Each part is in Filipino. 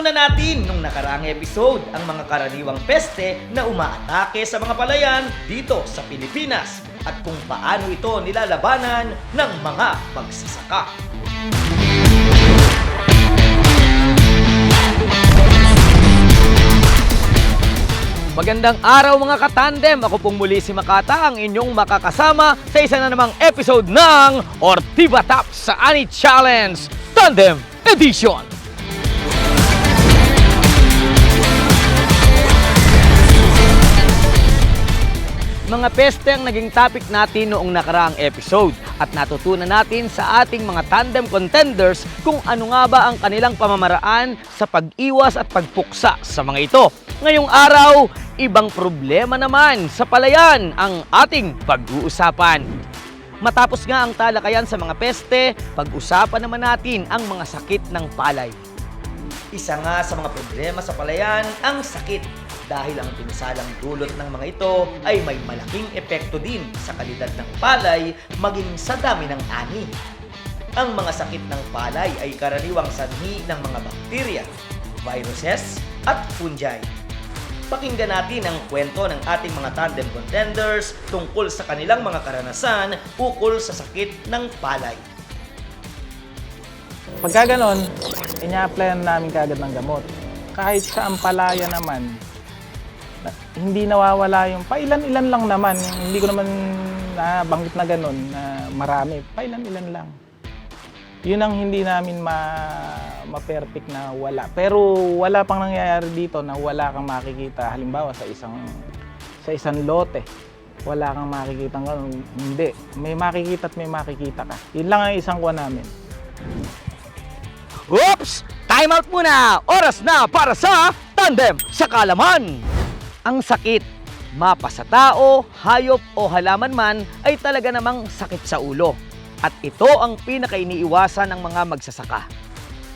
Natutunan natin nung nakaraang episode ang mga karaniwang peste na umaatake sa mga palayan dito sa Pilipinas at kung paano ito nilalabanan ng mga magsasaka. Magandang araw mga katandem! Ako pong muli si Makata, ang inyong makakasama sa isa na namang episode ng Ortiba Top sa Ani Challenge Tandem Edition! Mga peste ang naging topic natin noong nakaraang episode at natutunan natin sa ating mga tandem contenders kung ano nga ba ang kanilang pamamaraan sa pag-iwas at pagpuksa sa mga ito. Ngayong araw, ibang problema naman sa palayan ang ating pag-uusapan. Matapos nga ang talakayan sa mga peste, pag-usapan naman natin ang mga sakit ng palay. Isa nga sa mga problema sa palayan ang sakit dahil ang pinsalang dulot ng mga ito ay may malaking epekto din sa kalidad ng palay maging sa dami ng ani. Ang mga sakit ng palay ay karaniwang sanhi ng mga bakterya, viruses at fungi. Pakinggan natin ang kwento ng ating mga tandem contenders tungkol sa kanilang mga karanasan ukol sa sakit ng palay. Pagka ganon, ina-applyan namin kagad ng gamot. Kahit sa ampalaya naman, na- hindi nawawala yung pailan-ilan lang naman. Hindi ko naman nabanggit na ganon na marami. Pailan-ilan lang. Yun ang hindi namin ma, ma-perfect na wala. Pero wala pang nangyayari dito na wala kang makikita. Halimbawa sa isang sa isang lote, wala kang makikita ng Hindi. May makikita at may makikita ka. Yun lang ang isang kuha namin. Oops! Time out muna! Oras na para sa Tandem sa Kalaman! Ang sakit, mapa sa tao, hayop o halaman man ay talaga namang sakit sa ulo. At ito ang pinakainiiwasan ng mga magsasaka.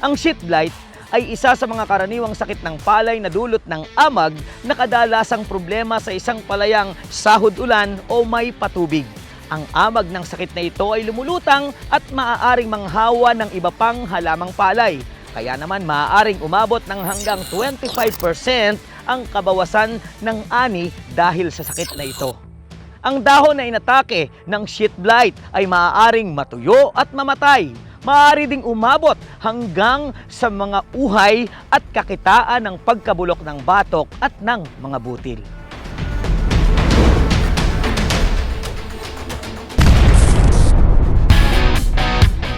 Ang shit blight ay isa sa mga karaniwang sakit ng palay na dulot ng amag na kadalasang problema sa isang palayang sahod ulan o may patubig. Ang amag ng sakit na ito ay lumulutang at maaaring manghawa ng iba pang halamang palay. Kaya naman maaaring umabot ng hanggang 25% ang kabawasan ng ani dahil sa sakit na ito. Ang dahon na inatake ng shit blight ay maaaring matuyo at mamatay. Maaari ding umabot hanggang sa mga uhay at kakitaan ng pagkabulok ng batok at ng mga butil.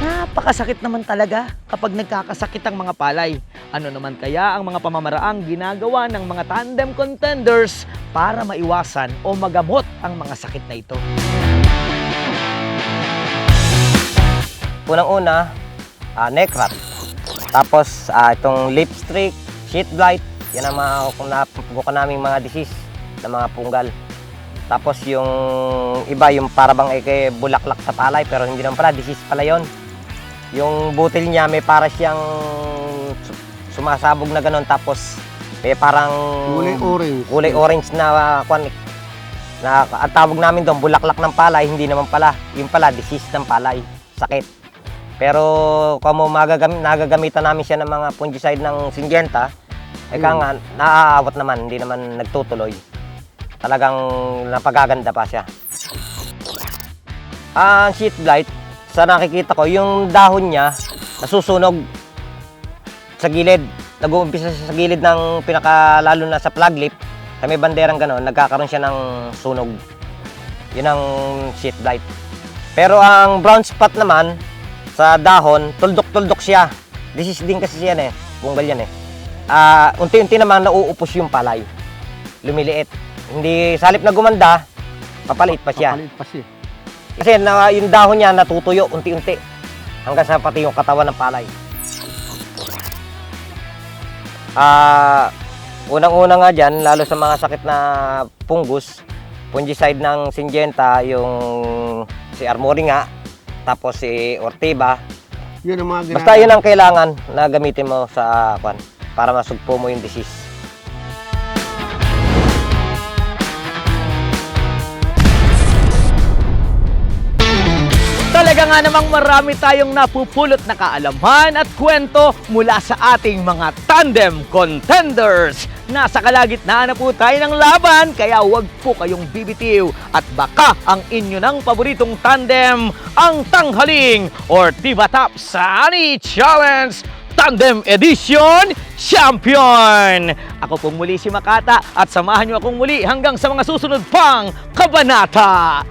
Napakasakit naman talaga kapag nagkakasakit ang mga palay. Ano naman kaya ang mga pamamaraang ginagawa ng mga tandem contenders para maiwasan o magamot ang mga sakit na ito? Unang-una, ah, neck wrap. Tapos ah, itong lip streak, sheet blight, yan ang mga kung napupukan naming mga disease ng mga punggal. Tapos yung iba, yung para bang eke bulaklak sa palay, pero hindi naman pala, disease pala yon. Yung butil niya may para siyang sumasabog na ganon, tapos may parang Kulay orange. kulay orange na uh, kwan, na ang tawag namin doon bulaklak ng palay hindi naman pala. Yung pala disease ng palay sakit. Pero kung mo magagamit nagagamitan namin siya ng mga fungicide ng Syngenta eh ka nga naaawat naman hindi naman nagtutuloy. Talagang napagaganda pa siya. Ang sheet blight sa nakikita ko yung dahon niya nasusunog sa gilid. Nag-uumpisa siya sa gilid ng pinaka lalo na sa plug lip. Sa may banderang gano'n, nagkakaroon siya ng sunog. Yun ang sheet blight. Pero ang brown spot naman sa dahon, tuldok-tuldok siya. This is din kasi yan eh. Bunggal yan eh. Ah, unti-unti naman nauupos yung palay. Lumiliit. Hindi salip na gumanda, papaliit pa siya. Papalit pa siya. Kasi na, yung dahon niya natutuyo unti-unti hanggang sa pati yung katawan ng palay. Ah, unang-una nga dyan, lalo sa mga sakit na fungus, fungicide ng Syngenta, yung si Armory nga, tapos si Ortiba. Yun ang mga ginagawa. Basta yun ang kailangan na gamitin mo sa kwan para masugpo mo yung disease. Talaga nga namang marami tayong napupulot na kaalaman at kwento mula sa ating mga tandem contenders. Nasa kalagitnaan na po tayo ng laban, kaya huwag po kayong bibitiw. At baka ang inyo ng paboritong tandem, ang tanghaling or Tiba Top Sunny Challenge Tandem Edition Champion! Ako po muli si Makata at samahan niyo akong muli hanggang sa mga susunod pang kabanata!